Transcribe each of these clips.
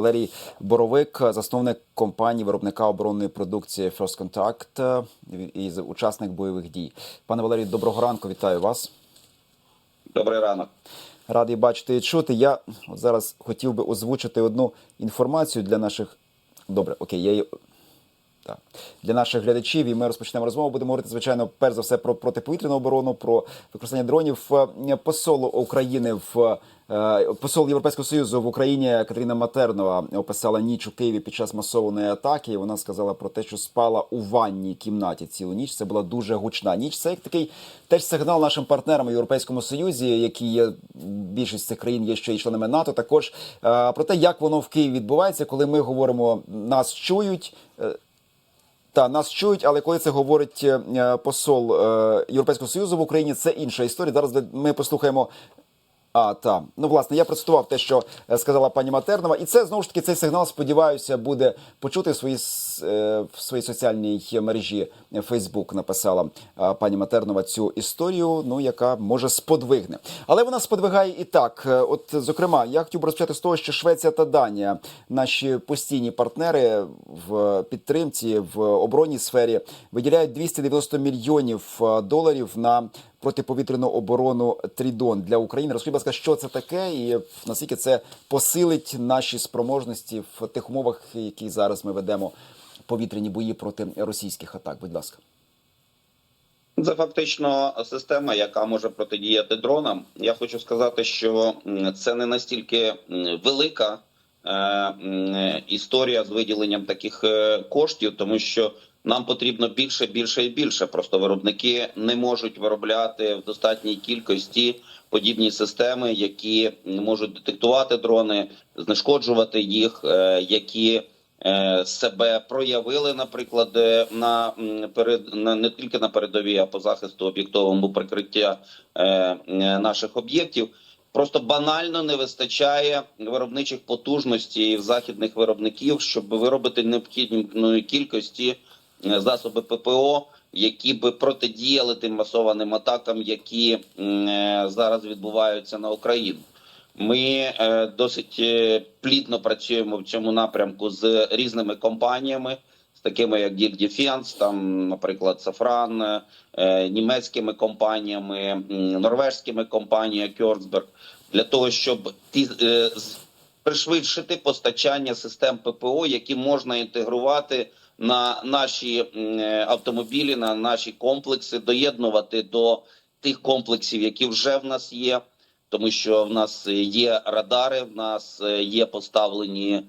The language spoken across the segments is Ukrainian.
Валерій Боровик, засновник компанії виробника оборонної продукції First Contact е, і учасник бойових дій. Пане Валерію, доброго ранку, вітаю вас. Добрий ранок. Радий бачити і чути. Я от зараз хотів би озвучити одну інформацію для наших. Добре, окей, я її. Так. Для наших глядачів, і ми розпочнемо розмову. Будемо говорити, звичайно, перш за все про протиповітряну оборону, про використання дронів. Е, Посол України в посол Європейського союзу в Україні Катерина Матернова описала ніч у Києві під час масованої атаки. Вона сказала про те, що спала у ванній кімнаті цілу ніч. Це була дуже гучна ніч. Це як такий теж сигнал нашим партнерам у Європейському Союзі, які є більшість цих країн є ще й членами НАТО. Також е, про те, як воно в Києві відбувається, коли ми говоримо, нас чують. е, та нас чують, але коли це говорить е, посол е, Європейського союзу в Україні, це інша історія. Зараз ми послухаємо. А, та. Ну власне, я процитував те, що е, сказала пані Матернова, і це знову ж таки цей сигнал, сподіваюся, буде почути в своїй с- е, в своїй соціальній мережі Фейсбук. Написала е, пані Матернова цю історію, ну яка може сподвигне, але вона сподвигає і так. Е, От, зокрема, я хотів би розпочати з того, що Швеція та Данія, наші постійні партнери в підтримці в оборонній сфері, виділяють 290 мільйонів е, доларів на протиповітряну оборону Трідон для України. Розкажіть, будь ласка, що це таке, і наскільки це посилить наші спроможності в тих умовах, які зараз ми ведемо повітряні бої проти російських атак. Будь ласка. Це фактично система, яка може протидіяти дронам. Я хочу сказати, що це не настільки велика е, історія з виділенням таких е, коштів, тому що нам потрібно більше, більше і більше. Просто виробники не можуть виробляти в достатній кількості подібні системи, які можуть детектувати дрони, знешкоджувати їх, е, які себе проявили, наприклад, е, на перед на не тільки на передовій, а по захисту об'єктовому прикриття е, е, наших об'єктів. Просто банально не вистачає виробничих потужностей в західних виробників, щоб виробити необхідної кількості е, засоби ППО, які би протидіяли тим масованим атакам, які е, зараз відбуваються на Україну. Ми е, досить е, плідно працюємо в цьому напрямку з різними компаніями, з такими як Дік Defense, там, наприклад, Сафран, е, німецькими компаніями, норвежськими компаніями Кьорсберг, для того, щоб пришвидшити постачання систем ППО, які можна інтегрувати на наші автомобілі, на наші комплекси, доєднувати до тих комплексів, які вже в нас є тому що в нас є радари, в нас е, є поставлені е,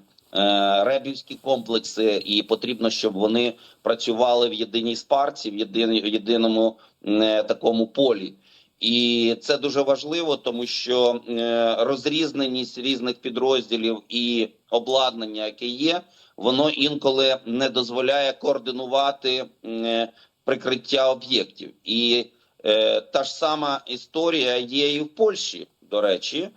ребівські комплекси, і потрібно, щоб вони працювали в єдиній спарці, в єдиному е, такому полі. І це дуже важливо, тому що розрізненість різних підрозділів і обладнання, яке є, воно інколи не дозволяє координувати прикриття об'єктів. І та ж сама історія є і в Польщі. До речі,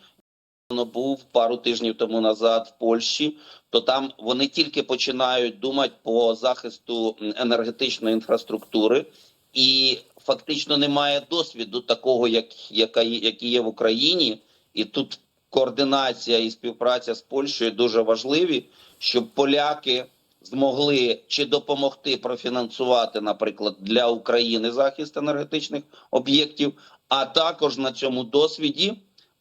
був пару тижнів тому назад в Польщі. То там вони тільки починають думати по захисту енергетичної інфраструктури, і фактично немає досвіду такого, як яка який є в Україні, і тут координація і співпраця з Польщею дуже важливі, щоб поляки змогли чи допомогти профінансувати, наприклад, для України захист енергетичних об'єктів, а також на цьому досвіді,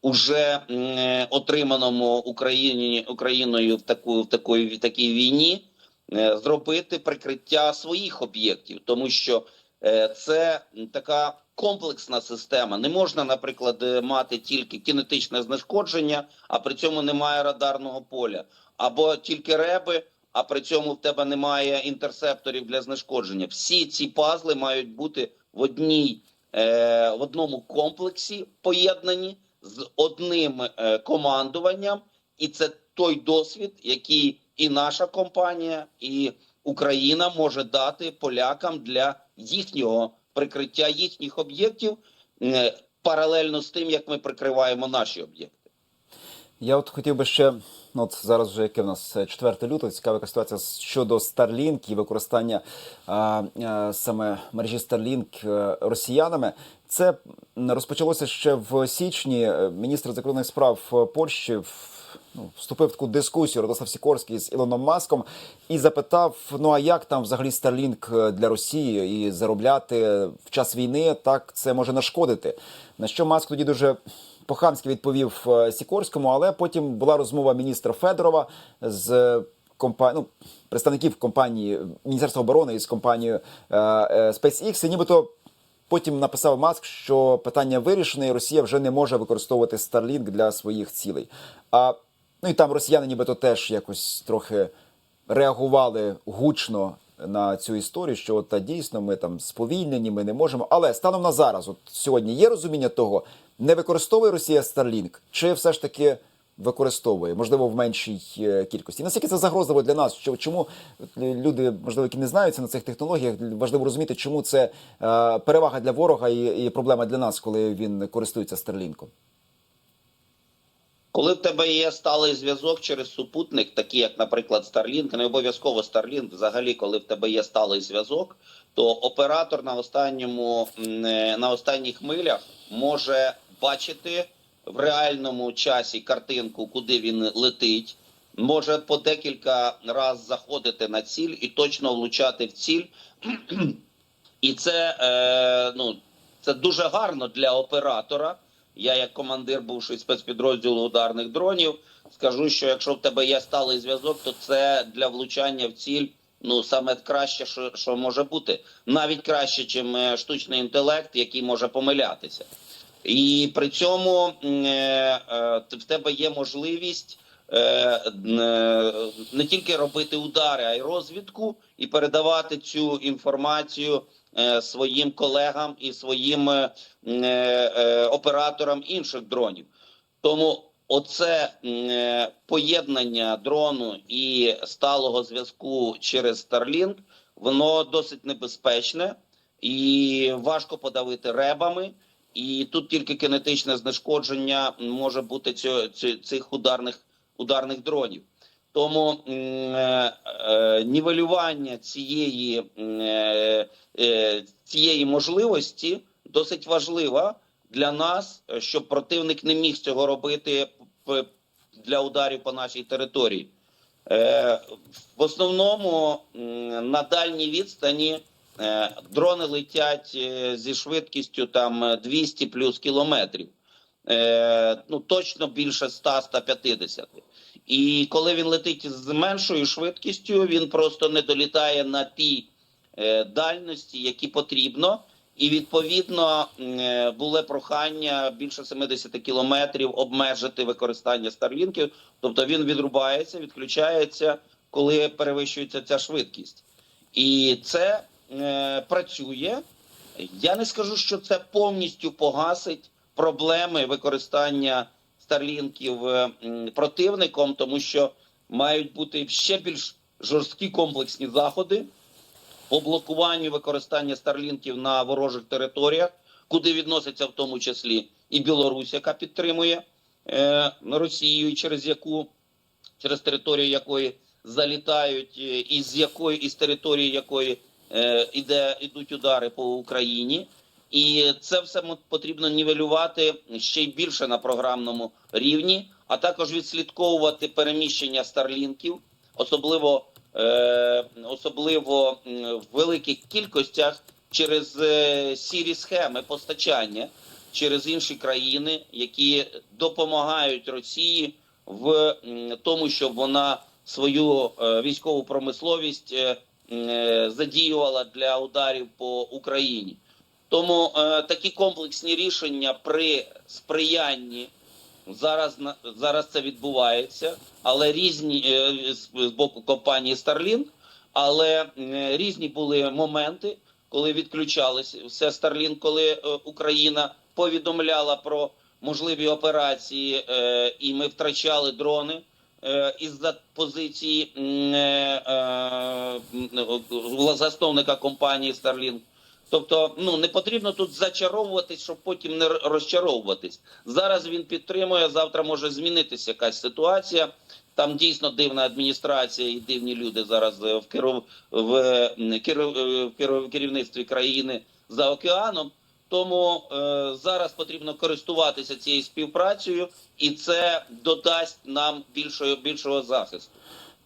уже м, отриманому Україні Україною в таку в такої в такій війні, е, зробити прикриття своїх об'єктів, тому що е, це така комплексна система. Не можна, наприклад, е, мати тільки кінетичне знешкодження, а при цьому немає радарного поля, або тільки реби а при цьому в тебе немає інтерсепторів для знешкодження. Всі ці пазли мають бути в одній е, в одному комплексі поєднані з одним е, командуванням, і це той досвід, який і наша компанія, і Україна може дати полякам для їхнього прикриття їхніх об'єктів е, паралельно з тим, як ми прикриваємо наші об'єкти. Я от хотів би ще, ну, от зараз вже яке в нас е, 4 лютого, цікава ситуація щодо Starlink і використання а, а, саме мережі Starlink е, росіянами. Це розпочалося ще в січні. Е, Міністр закордонних справ е, Польщі ну, вступив в таку дискусію Родослав Сікорський з Ілоном Маском і запитав: ну а як там взагалі Starlink для Росії і заробляти в час війни так це може нашкодити? На що Маск тоді дуже по-хамськи відповів е, Сікорському, але потім була розмова міністра Федорова з компа... ну, представників компанії Міністерства оборони із компанією е, е, SpaceX, і нібито потім написав Маск, що питання вирішене, і Росія вже не може використовувати Starlink для своїх цілей. А ну і там росіяни нібито теж якось трохи реагували гучно на цю історію, що от, та дійсно ми там сповільнені, ми не можемо. Але станом на зараз, от сьогодні є розуміння того, не використовує Росія Starlink, чи все ж таки використовує, можливо, в меншій е, кількості. Наскільки це загрозливо для нас? Чому е, люди, можливо, які не знаються на цих технологіях, важливо розуміти, чому це е, перевага для ворога і, проблема для нас, коли він користується Старлінком? Коли в тебе є сталий зв'язок через супутник, такий як, наприклад, Starlink, не обов'язково Starlink, взагалі, коли в тебе є сталий зв'язок, то оператор на останньому на останніх милях може бачити в реальному часі картинку, куди він летить, може по декілька разів заходити на ціль і точно влучати в ціль. І це, е, ну, це дуже гарно для оператора. Я, як командир бувший спецпідрозділу ударних дронів, скажу, що якщо в тебе є сталий зв'язок, то це для влучання в ціль ну саме краще, що, що може бути, навіть краще, ніж штучний інтелект, який може помилятися. І при цьому е, е, в тебе є можливість е, не тільки робити удари, а й розвідку і передавати цю інформацію своїм колегам і своїм операторам інших дронів. Тому оце поєднання дрону і сталого зв'язку через Starlink, воно досить небезпечне і важко подавити ребами. І тут тільки кинетичне знешкодження може бути цього, цих ударних ударних дронів. Тому е, е, нівелювання цієї, е, е, цієї можливості досить важлива для нас, е, щоб противник не міг цього робити для ударів по нашій території. Е, в основному м, на дальній відстані е, дрони летять е, зі швидкістю там е, 200 плюс кілометрів. Е, ну точно більше 100-150. І коли він летить з меншою швидкістю, він просто не долітає на тій е, дальності, які потрібно. І відповідно е, було прохання більше 70 кілометрів обмежити використання старлінків. Тобто він відрубається, відключається, коли перевищується ця швидкість. І це е, працює. Я не скажу, що це повністю погасить проблеми використання старлінків е, противником, тому що мають бути ще більш жорсткі комплексні заходи по блокуванню використання старлінків на ворожих територіях, куди відноситься в тому числі і Білорусь, яка підтримує е, Росію, через яку через територію якої залітають, е, і з якої із території якої іде ідуть удари по Україні. І це все потрібно нівелювати ще й більше на програмному рівні, а також відслідковувати переміщення старлінків, особливо, е, особливо в великих кількостях через е, сірі схеми постачання через інші країни, які допомагають Росії в тому, щоб вона свою е, військову промисловість е, е, задіювала для ударів по Україні. Тому е, такі комплексні рішення при сприянні зараз зараз це відбувається, але різні е, з, боку компанії Starlink, але е, різні були моменти, коли відключалися все Starlink, коли е, Україна повідомляла про можливі операції, е, і ми втрачали дрони. Е, Із-за позиції е, е, засновника компанії Starlink. Тобто, ну не потрібно тут зачаровуватись, щоб потім не розчаровуватись. Зараз він підтримує. Завтра може змінитися якась ситуація. Там дійсно дивна адміністрація і дивні люди зараз в керу в, м, керу- в керу- в керівництві країни за океаном. Тому е, зараз потрібно користуватися цією співпрацею, і це додасть нам більшого більшого захисту.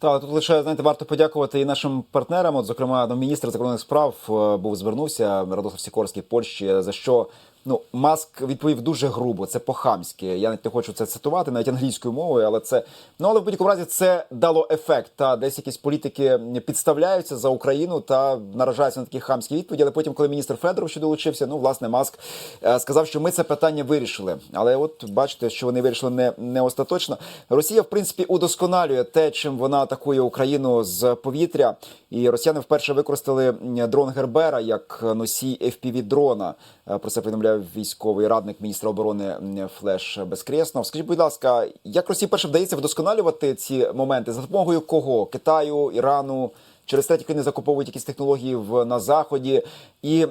Так, тут лише знаєте, варто подякувати і нашим партнерам. От, зокрема, ну, міністр закордонних справ е, був звернувся Радослав Сікорський Польщі, за що ну Маск відповів дуже грубо. Це по-хамськи. Я не хочу це цитувати, навіть англійською мовою, але це ну але в будь-якому разі це дало ефект. Та десь якісь політики підставляються за Україну та наражаються на такі хамські відповіді. Але потім, коли міністр Федоров ще долучився, ну власне Маск е, сказав, що ми це питання вирішили. Але от бачите, що вони вирішили не, не остаточно. Росія, в принципі, удосконалює те, чим вона атакує Україну з повітря. І росіяни вперше використали дрон Гербера як носій fpv дрона. Е, Про це повідомляв військовий радник міністра оборони Флеш Безкреснов. Скажіть, будь ласка, як Росії перше вдається вдосконалювати ці моменти за допомогою кого? Китаю, Ірану? Через те, тільки не закуповують якісь технології в на заході і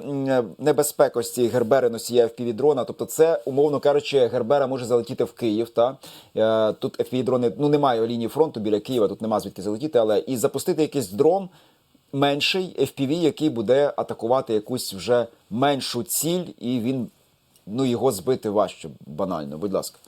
цієї гербери носія FPV-дрона. Тобто, це умовно кажучи, гербера може залетіти в Київ. Та е, тут FPV-дрони, ну немає лінії фронту біля Києва, тут нема звідки залетіти, але і запустити якийсь дрон менший FPV, який буде атакувати якусь вже меншу ціль, і він ну його збити важче банально. Будь ласка.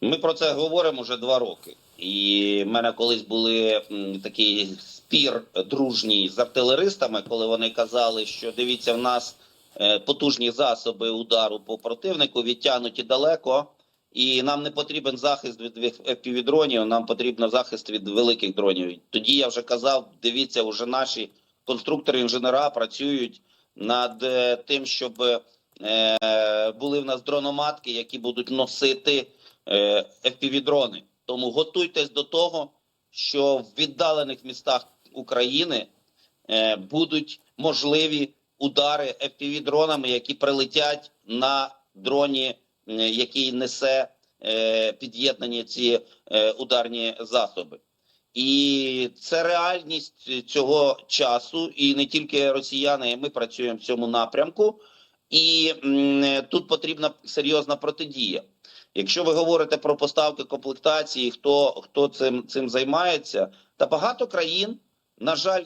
Ми про це говоримо вже два роки. І в мене колись були такий спір дружній з артилеристами, коли вони казали, що дивіться, в нас е, потужні засоби удару по противнику відтягнуті далеко, і нам не потрібен захист від FPV-дронів, нам потрібен захист від великих дронів. Тоді я вже казав: дивіться, вже наші конструктори інженера працюють над е, тим, щоб е, були в нас дрономатки, які будуть носити е, FPV-дрони. Тому готуйтесь до того, що в віддалених містах України е, будуть можливі удари FPV-дронами, які прилетять на дроні, е, який несе е, під'єднані ці е, ударні засоби. І це реальність цього часу, і не тільки росіяни, ми працюємо в цьому напрямку, і тут потрібна серйозна протидія. Якщо ви говорите про поставки комплектації, хто хто цим цим займається, та багато країн, на жаль,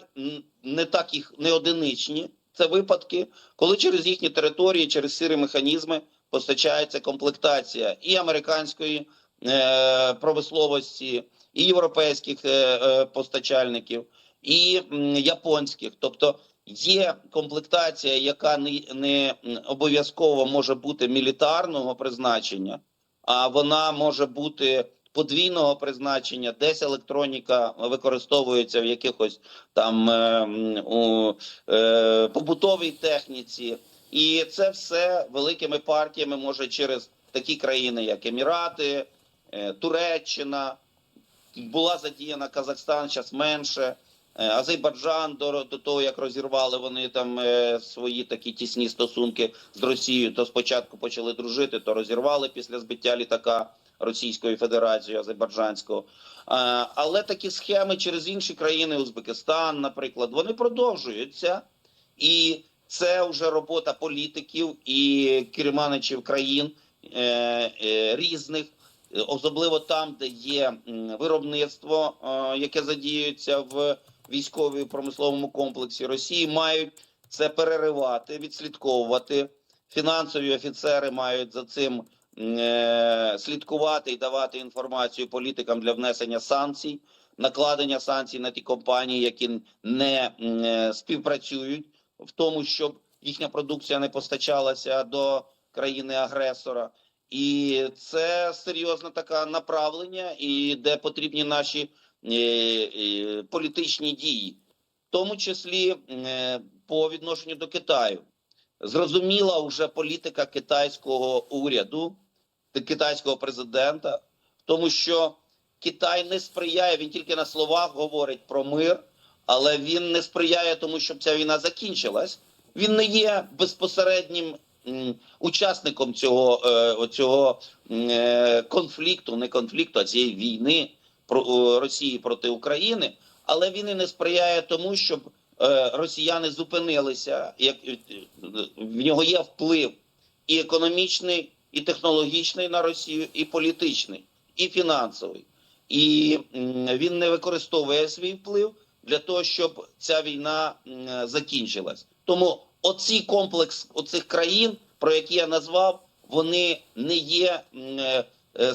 не так їх не одиничні. Це випадки, коли через їхні території, через сірі механізми постачається комплектація і американської е, промисловості, і європейських е, е, постачальників, і японських. Тобто є комплектація, яка не, не обов'язково може бути мілітарного призначення, а вона може бути подвійного призначення. Десь електроніка використовується в якихось там е, у е, побутовій техніці, і це все великими партіями може через такі країни, як Емірати, е, Туреччина. Була задіяна Казахстан, зараз менше. Е, Азербайджан до, до того, як розірвали вони там е, свої такі тісні стосунки з Росією, то спочатку почали дружити, то розірвали після збиття літака Російської Федерації Азербайджанського. Е, але такі схеми через інші країни, Узбекистан, наприклад, вони продовжуються, і це вже робота політиків і керманичів країн різних. Особливо там, де є виробництво, яке задіюється в військовій промисловому комплексі Росії, мають це переривати, відслідковувати. Фінансові офіцери мають за цим е, слідкувати і давати інформацію політикам для внесення санкцій, накладення санкцій на ті компанії, які не е, співпрацюють в тому, щоб їхня продукція не постачалася до країни-агресора. І це серйозне таке направлення, і де потрібні наші політичні дії, в тому числі е, по відношенню до Китаю. Зрозуміла вже політика китайського уряду, китайського президента, тому, що Китай не сприяє, він тільки на словах говорить про мир, але він не сприяє тому, щоб ця війна закінчилась. Він не є безпосереднім учасником цього, е, цього е, конфлікту, не конфлікту, а цієї війни е, Росії проти України, але він і не сприяє тому, щоб е, росіяни зупинилися. Як е, в нього є вплив і економічний, і технологічний на Росію, і політичний, і фінансовий. І він не використовує свій вплив для того, щоб ця війна закінчилась. Тому оці комплекс оцих країн, про які я назвав, вони не є, е, е,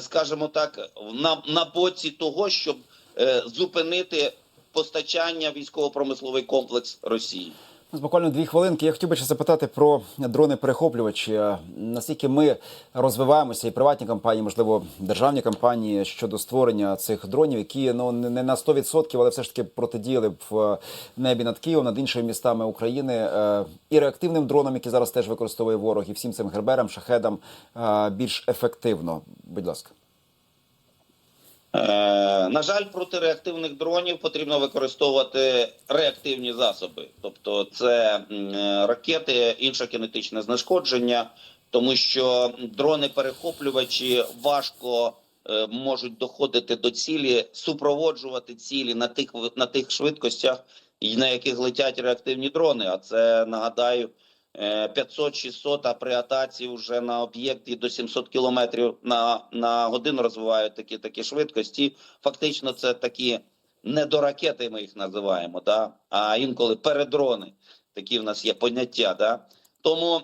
скажімо так, на, на боці того, щоб е, зупинити постачання військово-промисловий комплекс Росії. Буквально дві хвилинки. Я хотів би ще запитати про дрони перехоплювачі. Е, Наскільки ми розвиваємося, і приватні компанії, можливо, державні компанії щодо створення цих дронів, які ну не на 100%, але все ж таки протидіяли в небі над Києвом, над іншими містами України е, і реактивним дронам, які зараз теж використовує ворог, і всім цим герберам, шахедам е, більш ефективно. Будь ласка. Е, на жаль, проти реактивних дронів потрібно використовувати реактивні засоби, тобто це е, ракети, інше кінетичне знешкодження, тому що дрони-перехоплювачі важко е, можуть доходити до цілі, супроводжувати цілі на тих на тих швидкостях, на яких летять реактивні дрони. А це нагадаю. Е, 500-600, а при атаці вже на об'єкті до 700 кілометрів на, на годину розвивають такі такі швидкості. Фактично, це такі недоракети, ми їх називаємо, да? а інколи передрони. Такі в нас є поняття. Да? Тому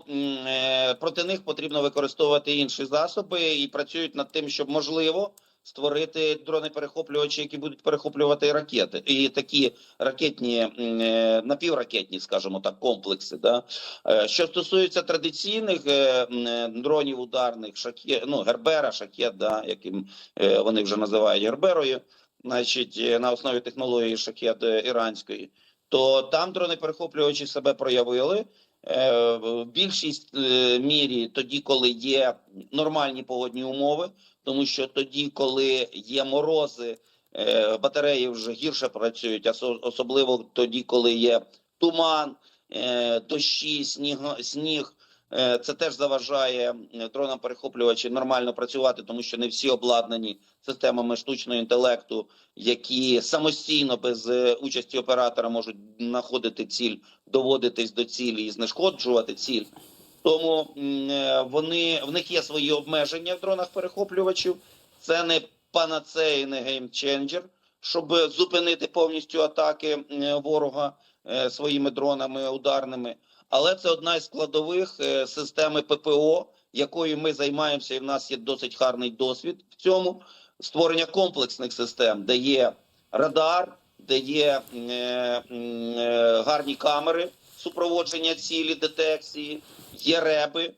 е, проти них потрібно використовувати інші засоби і працюють над тим, щоб можливо створити дрони-перехоплювачі, які будуть перехоплювати ракети, і такі ракетні е, напівракетні, скажімо так, комплекси. Да? Е, Що стосується традиційних е, дронів ударних, шахет, ну гербера, шахет, да, яким вони вже називають герберою, значить на основі технології шахет е, іранської, то там дрони перехоплювачі себе проявили. В більшість мірі тоді, коли є нормальні погодні умови, тому що тоді, коли є морози, е, батареї вже гірше працюють, осо- особливо тоді, коли є туман, е, дощі, сніг, сніг. Е, Це теж заважає дронам перехоплювачі нормально працювати, тому що не всі обладнані системами штучного інтелекту, які самостійно без участі оператора можуть знаходити ціль, доводитись до цілі і знешкоджувати ціль. Тому е, вони в них є свої обмеження в дронах перехоплювачів. Це не панацея, не геймченджер, щоб зупинити повністю атаки е, ворога е, своїми дронами ударними. Але це одна із складових системи ППО, якою ми займаємося, і в нас є досить гарний досвід в цьому створення комплексних систем, де є радар, де є гарні камери супроводження цілі, детекції, є реби,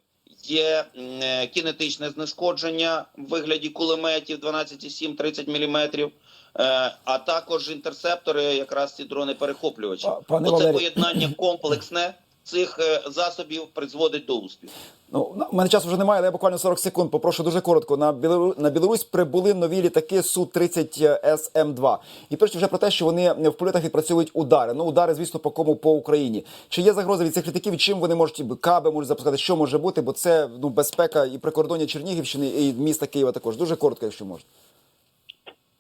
є е, кінетичне знешкодження в вигляді кулеметів 12,7 30 мм, е, а також інтерсептори, якраз ці дрони перехоплювачі. Оце поєднання комплексне цих е, засобів призводить до успіху. Ну, у мене часу вже немає, але я буквально 40 секунд. Попрошу дуже коротко. На Білору... на Білорусь прибули нові літаки Су-30 СМ-2. І пишуть вже про те, що вони в польотах відпрацьовують удари. Ну, удари, звісно, по кому по Україні. Чи є загроза від цих літаків? Чим вони можуть каби можуть запускати? Що може бути? Бо це ну безпека і прикордоння Чернігівщини, і міста Києва також. Дуже коротко, якщо можна.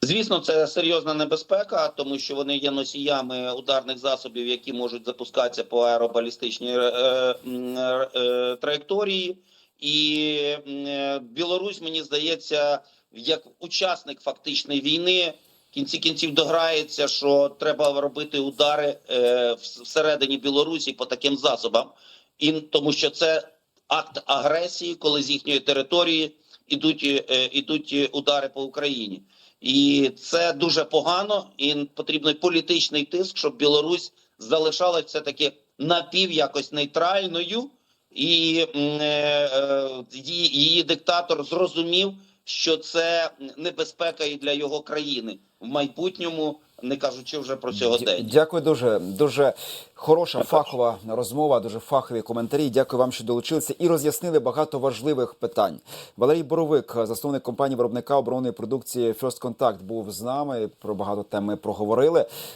Звісно, це серйозна небезпека, тому що вони є носіями ударних засобів, які можуть запускатися по аеробалістичній е, м, е, траєкторії. І е, Білорусь, мені здається, як учасник фактичної війни, в кінці кінців дограється, що треба робити удари е, всередині Білорусі по таким засобам, і тому що це акт агресії, коли з їхньої території ідуть, е, ідуть удари по Україні. І це дуже погано, і потрібний політичний тиск, щоб Білорусь залишалась все таки напів якось нейтральною, і е, е, її диктатор зрозумів, що це небезпека і для його країни в майбутньому, не кажучи вже про сьогодення. Дякую дуже. Дуже хороша фахова розмова, дуже фахові коментарі. Дякую вам, що долучилися і роз'яснили багато важливих питань. Валерій Боровик, засновник компанії виробника оборонної продукції First Contact, був з нами. Про багато тем ми проговорили.